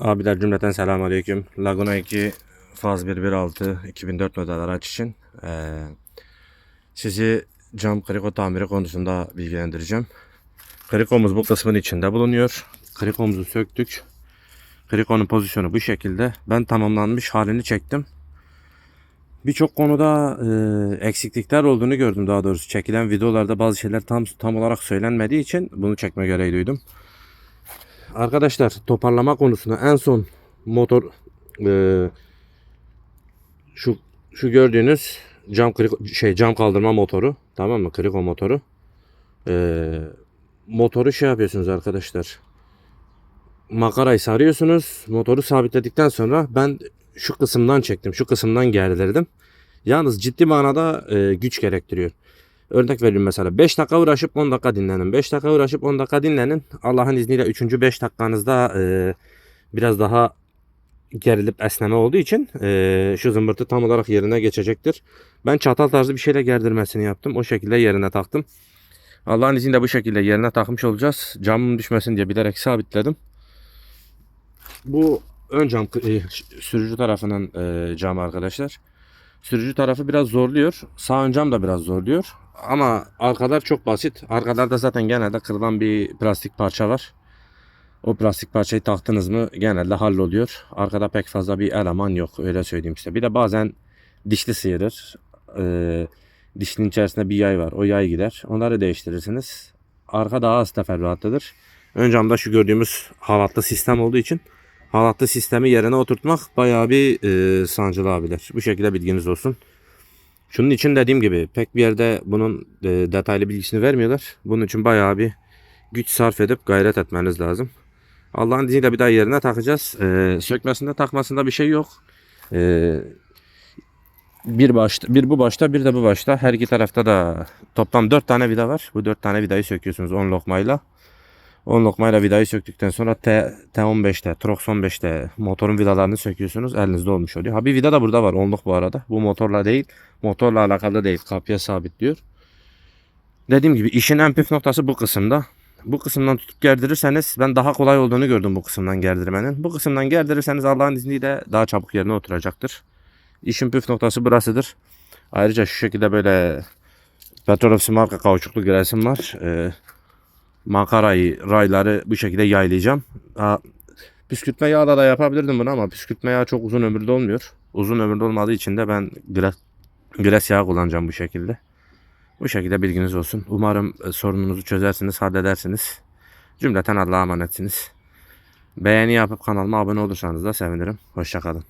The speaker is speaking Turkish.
Abiler cümleten selamun aleyküm. Laguna 2 faz 116 2004 model araç için eee, sizi cam kriko tamiri konusunda bilgilendireceğim. Krikomuz bu kısmın içinde bulunuyor. Krikomuzu söktük. Krikonun pozisyonu bu şekilde. Ben tamamlanmış halini çektim. Birçok konuda eee, eksiklikler olduğunu gördüm daha doğrusu. Çekilen videolarda bazı şeyler tam tam olarak söylenmediği için bunu çekme gereği duydum. Arkadaşlar toparlama konusunda en son motor eee, şu şu gördüğünüz cam kriko, şey cam kaldırma motoru tamam mı? Kriko motoru. Eee, motoru şey yapıyorsunuz arkadaşlar. Makarayı sarıyorsunuz. Motoru sabitledikten sonra ben şu kısımdan çektim. Şu kısımdan gerdirdim. Yalnız ciddi manada eee, güç gerektiriyor. Örnek veriyorum mesela 5 dakika uğraşıp 10 dakika dinlenin. 5 dakika uğraşıp 10 dakika dinlenin. Allah'ın izniyle 3. 5 dakikanızda e, biraz daha gerilip esneme olduğu için e, şu zımbırtı tam olarak yerine geçecektir. Ben çatal tarzı bir şeyle gerdirmesini yaptım. O şekilde yerine taktım. Allah'ın izniyle bu şekilde yerine takmış olacağız. Camın düşmesin diye bilerek sabitledim. Bu ön cam e, sürücü tarafının e, camı arkadaşlar. Sürücü tarafı biraz zorluyor. Sağ ön cam da biraz zorluyor. Ama arkalar çok basit. Arkalarda zaten genelde kırılan bir plastik parça var. O plastik parçayı taktınız mı genelde halloluyor. Arkada pek fazla bir eleman yok öyle söyleyeyim size. Bir de bazen dişli sıyırır. Ee, dişlinin içerisinde bir yay var. O yay gider. Onları değiştirirsiniz. Arka daha az teferruatlıdır. Ön camda şu gördüğümüz halatlı sistem olduğu için halatlı sistemi yerine oturtmak bayağı bir e, sancılı abiler. Bu şekilde bilginiz olsun. Şunun için dediğim gibi pek bir yerde bunun e, detaylı bilgisini vermiyorlar. Bunun için bayağı bir güç sarf edip gayret etmeniz lazım. Allah'ın izniyle bir daha yerine takacağız. E, sökmesinde takmasında bir şey yok. E, bir başta, bir bu başta, bir de bu başta. Her iki tarafta da toplam 4 tane vida var. Bu 4 tane vidayı söküyorsunuz 10 lokmayla. 10 lokmayla vidayı söktükten sonra T, T15'te, Trox 15'te motorun vidalarını söküyorsunuz. Elinizde olmuş oluyor. Ha bir vida da burada var. Onluk bu arada. Bu motorla değil. Motorla alakalı değil. Kapıya sabitliyor. Dediğim gibi işin en püf noktası bu kısımda. Bu kısımdan tutup gerdirirseniz ben daha kolay olduğunu gördüm bu kısımdan gerdirmenin. Bu kısımdan gerdirirseniz Allah'ın izniyle daha çabuk yerine oturacaktır. İşin püf noktası burasıdır. Ayrıca şu şekilde böyle petrol marka kauçuklu gresim var. Ee, makarayı, rayları bu şekilde yaylayacağım. Ha, püskürtme yağla da yapabilirdim bunu ama püskürtme yağı çok uzun ömürlü olmuyor. Uzun ömürlü olmadığı için de ben gres, gres yağı kullanacağım bu şekilde. Bu şekilde bilginiz olsun. Umarım e, sorununuzu çözersiniz, halledersiniz. Cümleten Allah'a emanetsiniz. Beğeni yapıp kanalıma abone olursanız da sevinirim. Hoşçakalın.